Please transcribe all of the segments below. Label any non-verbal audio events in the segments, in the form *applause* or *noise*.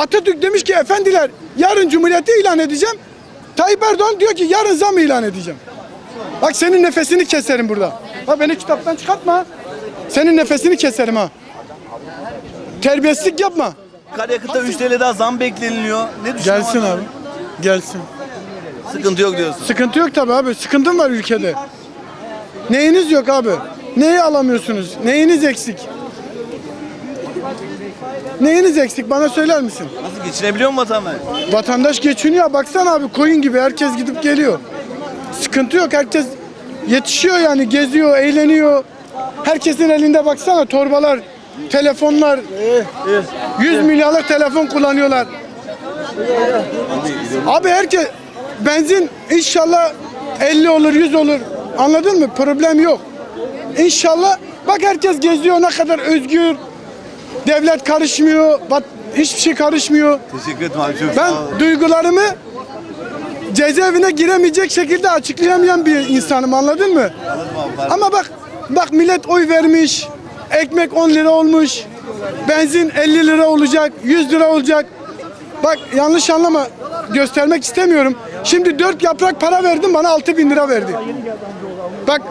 Atatürk demiş ki efendiler yarın cumhuriyeti ilan edeceğim. Tayyip Erdoğan diyor ki yarın zam ilan edeceğim. Bak senin nefesini keserim burada. Bak beni kitaptan çıkartma. Senin nefesini keserim ha. Terbiyesizlik yapma. Akaryakıta 3 TL daha zam bekleniliyor. Ne düşünüyorsun? Gelsin abi. Gelsin. Sıkıntı yok diyorsun. Sıkıntı yok tabii abi. Sıkıntım var ülkede. Neyiniz yok abi? Neyi alamıyorsunuz? Neyiniz eksik? Neyiniz eksik? Bana söyler misin? Nasıl geçinebiliyor mu vatandaş? Vatandaş geçiniyor. Baksana abi koyun gibi herkes gidip geliyor. Sıkıntı yok. Herkes yetişiyor yani geziyor, eğleniyor. Herkesin elinde baksana torbalar, telefonlar. 100 milyarlık telefon kullanıyorlar. Abi herkes benzin inşallah 50 olur, 100 olur. Anladın mı? Problem yok. İnşallah bak herkes geziyor ne kadar özgür. Devlet karışmıyor. Bak hiçbir şey karışmıyor. Teşekkür ederim abi çok Ben duygularımı cezaevine giremeyecek şekilde açıklayamayan bir insanım anladın mı? Anladım abi, pardon. Ama bak bak millet oy vermiş. Ekmek 10 lira olmuş. Benzin 50 lira olacak, 100 lira olacak. Bak yanlış anlama göstermek istemiyorum. Şimdi 4 yaprak para verdim bana 6 bin lira verdi. Bak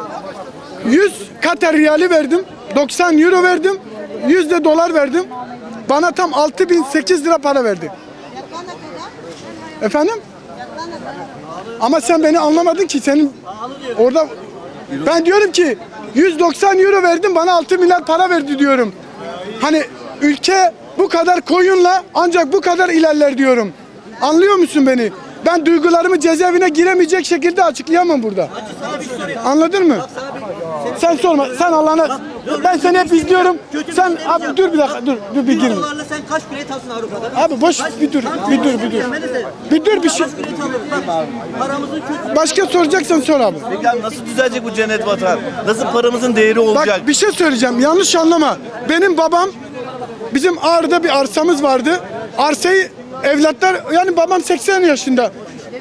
100 Katar riyali verdim. 90 euro verdim. 100 de dolar verdim. Bana tam 6008 lira para verdi. Efendim? Ama sen beni anlamadın ki senin orada ben diyorum ki 190 euro verdim bana 6 milyar para verdi diyorum. Hani ülke bu kadar koyunla ancak bu kadar ilerler diyorum. Anlıyor musun beni? Ben duygularımı cezaevine giremeyecek şekilde açıklayamam burada. Anladın mı? Sen sorma. Sen Allah'ına ben seni hep izliyorum. Sen abi dur bir dakika dur dur bir girme. dolarla sen kaç bilet alsın Avrupa'da? Abi boş bir dur bir dur bir dur. Bir dur bir şey. Bilet? Bak, paramızın kötü. Başka soracaksan sor abi. Peki abi nasıl düzelecek bu cennet vatan? Nasıl paramızın değeri olacak? Bak bir şey söyleyeceğim. Yanlış anlama. Benim babam bizim Ağrı'da bir arsamız vardı. Arsayı evlatlar yani babam 80 yaşında.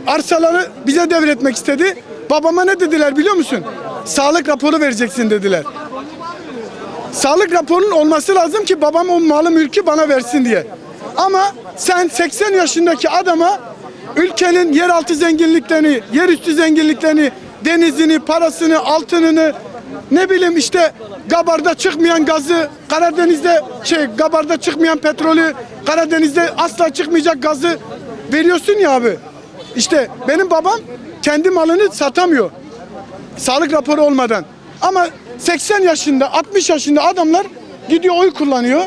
Arsaları bize devretmek istedi. Babama ne dediler biliyor musun? Sağlık raporu vereceksin dediler. Sağlık raporunun olması lazım ki babam o malı mülkü bana versin diye. Ama sen 80 yaşındaki adama ülkenin yeraltı zenginliklerini, yerüstü zenginliklerini, denizini, parasını, altınını, ne bileyim işte Gabar'da çıkmayan gazı, Karadeniz'de şey Gabar'da çıkmayan petrolü, Karadeniz'de asla çıkmayacak gazı veriyorsun ya abi. İşte benim babam kendi malını satamıyor sağlık raporu olmadan. Ama 80 yaşında, 60 yaşında adamlar gidiyor oy kullanıyor.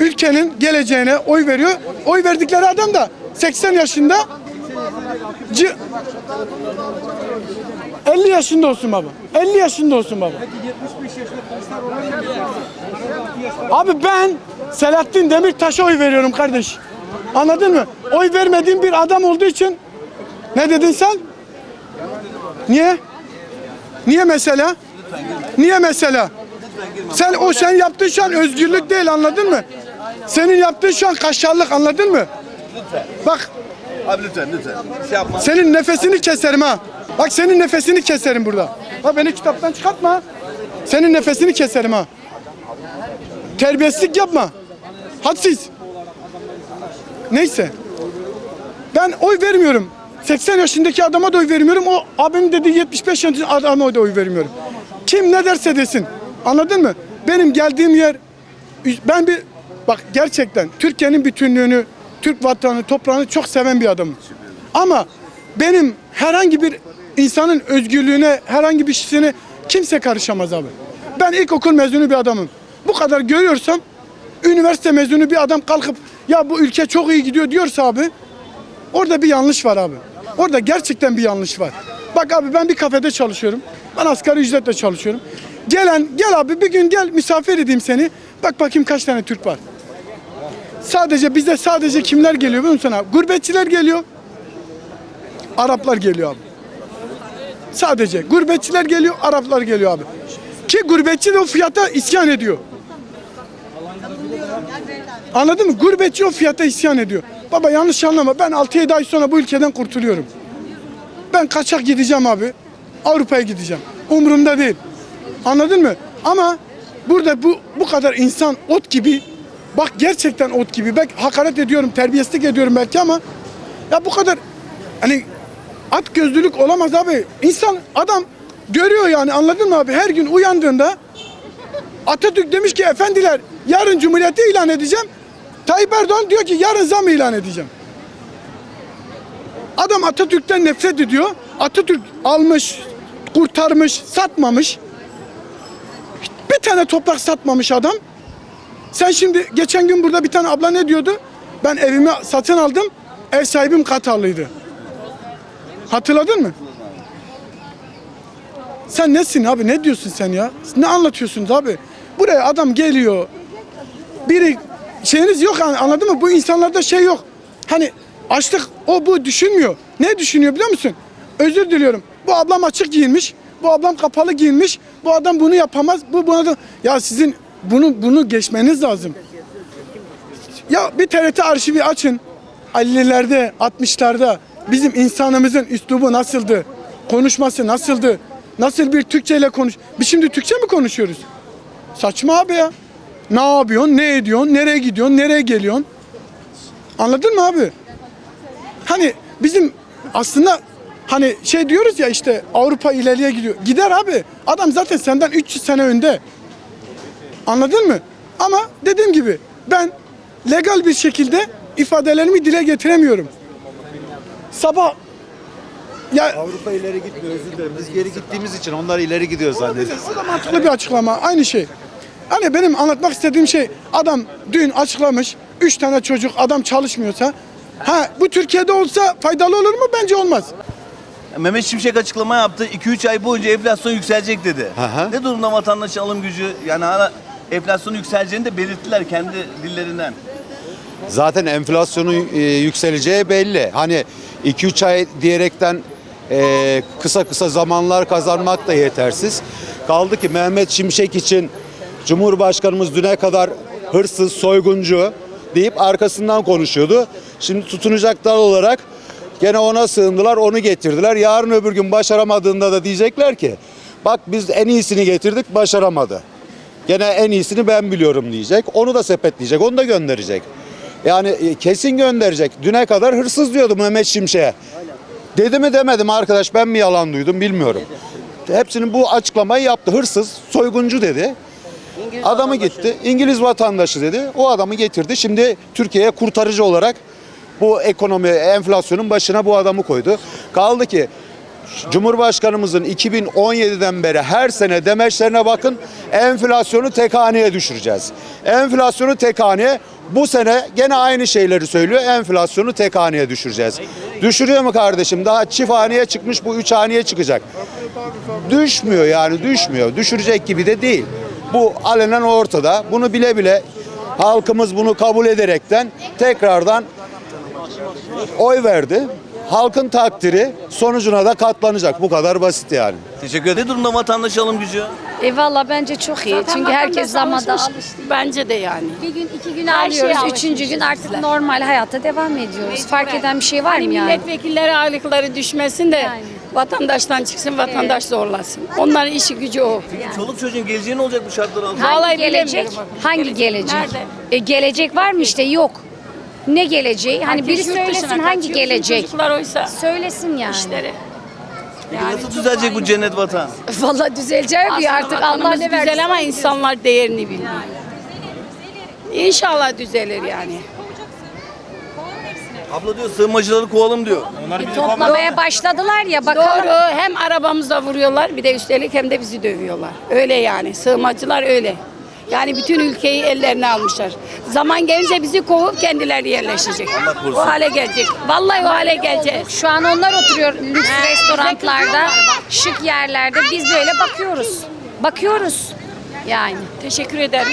Ülkenin geleceğine oy veriyor. Oy verdikleri adam da 80 yaşında c- 50 yaşında olsun baba. 50 yaşında olsun baba. Abi ben Selahattin Demirtaş'a oy veriyorum kardeş. Anladın mı? Oy vermediğim bir adam olduğu için ne dedin sen? Niye? Niye mesela? Niye mesela? Sen o sen yaptığın şu an özgürlük değil anladın mı? Senin yaptığın şu an kaşarlık anladın mı? Bak Abi lütfen lütfen. Şey yapma. senin nefesini keserim ha. Bak senin nefesini keserim burada. Bak beni kitaptan çıkartma. Senin nefesini keserim ha. Terbiyesizlik yapma. Hadsiz. Neyse. Ben oy vermiyorum. 80 yaşındaki adama da oy vermiyorum. O abinin dediği 75 yaşındaki adama da oy vermiyorum. Kim ne derse desin. Anladın mı? Benim geldiğim yer ben bir bak gerçekten Türkiye'nin bütünlüğünü, Türk vatanı, toprağını çok seven bir adamım. Ama benim herhangi bir insanın özgürlüğüne, herhangi bir şeysine kimse karışamaz abi. Ben ilkokul mezunu bir adamım. Bu kadar görüyorsam üniversite mezunu bir adam kalkıp ya bu ülke çok iyi gidiyor diyorsa abi Orada bir yanlış var abi. Orada gerçekten bir yanlış var. Bak abi ben bir kafede çalışıyorum. Ben asgari ücretle çalışıyorum. Gelen gel abi bir gün gel misafir edeyim seni. Bak bakayım kaç tane Türk var. Sadece bize sadece kimler geliyor biliyor musun abi? Gurbetçiler geliyor. Araplar geliyor abi. Sadece gurbetçiler geliyor, Araplar geliyor abi. Ki gurbetçi de o fiyata isyan ediyor. Anladın mı? Gurbetçi o fiyata isyan ediyor. Baba yanlış anlama. Ben 6-7 ay sonra bu ülkeden kurtuluyorum. Ben kaçak gideceğim abi. Avrupa'ya gideceğim. Umurumda değil. Anladın mı? Ama burada bu bu kadar insan ot gibi Bak gerçekten ot gibi. Ben hakaret ediyorum, terbiyesizlik ediyorum belki ama ya bu kadar hani at gözlülük olamaz abi. İnsan adam görüyor yani anladın mı abi? Her gün uyandığında Atatürk demiş ki efendiler yarın cumhuriyeti ilan edeceğim. Tayyip Erdoğan diyor ki yarın zam ilan edeceğim. Adam Atatürk'ten nefret ediyor. Atatürk almış, kurtarmış, satmamış. Bir tane toprak satmamış adam. Sen şimdi geçen gün burada bir tane abla ne diyordu? Ben evimi satın aldım. Ev sahibim Katarlıydı. Hatırladın mı? Sen nesin abi? Ne diyorsun sen ya? Ne anlatıyorsunuz abi? Buraya adam geliyor. Biri şeyiniz yok anladın mı? Bu insanlarda şey yok. Hani açlık o bu düşünmüyor. Ne düşünüyor biliyor musun? Özür diliyorum. Bu ablam açık giyinmiş. Bu ablam kapalı giyinmiş. Bu adam bunu yapamaz. Bu buna da ya sizin bunu bunu geçmeniz lazım. Ya bir TRT arşivi açın. 50'lerde, 60'larda bizim insanımızın üslubu nasıldı? Konuşması nasıldı? Nasıl bir Türkçe ile konuş? Biz şimdi Türkçe mi konuşuyoruz? Saçma abi ya. Ne yapıyorsun? Ne ediyorsun? Nereye gidiyorsun? Nereye geliyorsun? Anladın mı abi? Hani bizim aslında hani şey diyoruz ya işte Avrupa ileriye gidiyor. Gider abi. Adam zaten senden 300 sene önde. Anladın mı? Ama dediğim gibi ben legal bir şekilde ifadelerimi dile getiremiyorum. Sabah ya Avrupa ileri gitmiyor özür dilerim. Biz geri gittiğimiz için onlar ileri gidiyor zannediyoruz. o da mantıklı bir açıklama. Aynı şey. Hani benim anlatmak istediğim şey adam dün açıklamış. Üç tane çocuk adam çalışmıyorsa ha bu Türkiye'de olsa faydalı olur mu? Bence olmaz. Mehmet Şimşek açıklama yaptı. 2-3 ay boyunca enflasyon yükselecek dedi. Hı. Ne durumda vatandaşın alım gücü? Yani hala enflasyonun yükseleceğini de belirttiler kendi dillerinden. Zaten enflasyonun e, yükseleceği belli. Hani 2-3 ay diyerekten e, kısa kısa zamanlar kazanmak da yetersiz. Kaldı ki Mehmet Şimşek için Cumhurbaşkanımız düne kadar hırsız, soyguncu deyip arkasından konuşuyordu. Şimdi tutunacaklar olarak gene ona sığındılar, onu getirdiler. Yarın öbür gün başaramadığında da diyecekler ki bak biz en iyisini getirdik, başaramadı. Gene en iyisini ben biliyorum diyecek. Onu da sepetleyecek, onu da gönderecek. Yani e, kesin gönderecek. Düne kadar hırsız diyordu Mehmet Şimşek'e. Dedi mi demedim arkadaş ben mi yalan duydum bilmiyorum. Hepsinin bu açıklamayı yaptı. Hırsız, soyguncu dedi. Adamı gitti. İngiliz vatandaşı dedi. O adamı getirdi. Şimdi Türkiye'ye kurtarıcı olarak bu ekonomi, enflasyonun başına bu adamı koydu. Kaldı ki Cumhurbaşkanımızın 2017'den beri her sene demeçlerine bakın enflasyonu tek haneye düşüreceğiz. Enflasyonu tek haneye bu sene gene aynı şeyleri söylüyor. Enflasyonu tek haneye düşüreceğiz. Düşürüyor mu kardeşim? Daha çift haneye çıkmış bu üç haneye çıkacak. Düşmüyor yani düşmüyor. Düşürecek gibi de değil. Bu alenen ortada. Bunu bile bile halkımız bunu kabul ederekten tekrardan oy verdi. Halkın takdiri sonucuna da katlanacak. Bu kadar basit yani. Teşekkür ederim. Ne durumda vatandaş alım gücü? E valla bence çok iyi. Çünkü herkes zamanda alıştı. Bence de yani. Bir gün iki gün Her alıyoruz. alışmışız Üçüncü gün artık bizler. normal hayata devam ediyoruz. Fark eden bir şey var Hani mı yani? milletvekilleri aylıkları düşmesin de Yani. Vatandaştan çıksın, vatandaş zorlasın. Onların işi gücü o. Çoluk çocuğun geleceği ne olacak bu şartlar altında? Hangi Vallahi gelecek? bilemiyorum. Hangi gelecek? Nerede? E, gelecek var mı işte? Yok. Ne geleceği? Hani biri Herkes yurt dışına söylesin hangi kaçıyor, gelecek? Çocuklar oysa Söylesin yani. işleri. Nasıl düzelecek bu cennet vatan? *laughs* Valla düzeleceği bir Aslında artık Allah ne versin. güzel ama insanlar değerini bilmiyor. İnşallah düzelir yani. Abla diyor sığınmacıları kovalım diyor. E, toplamaya başladılar ya bakalım. Doğru. Hem arabamızda vuruyorlar bir de üstelik hem de bizi dövüyorlar. Öyle yani. Sığınmacılar öyle. Yani bütün ülkeyi ellerine almışlar. Zaman gelince bizi kovup kendileri yerleşecek. korusun. O hale gelecek. Vallahi o hale geleceğiz. Şu an onlar oturuyor lüks restoranlarda, şık yerlerde. Biz böyle bakıyoruz. Bakıyoruz yani. Teşekkür ederim.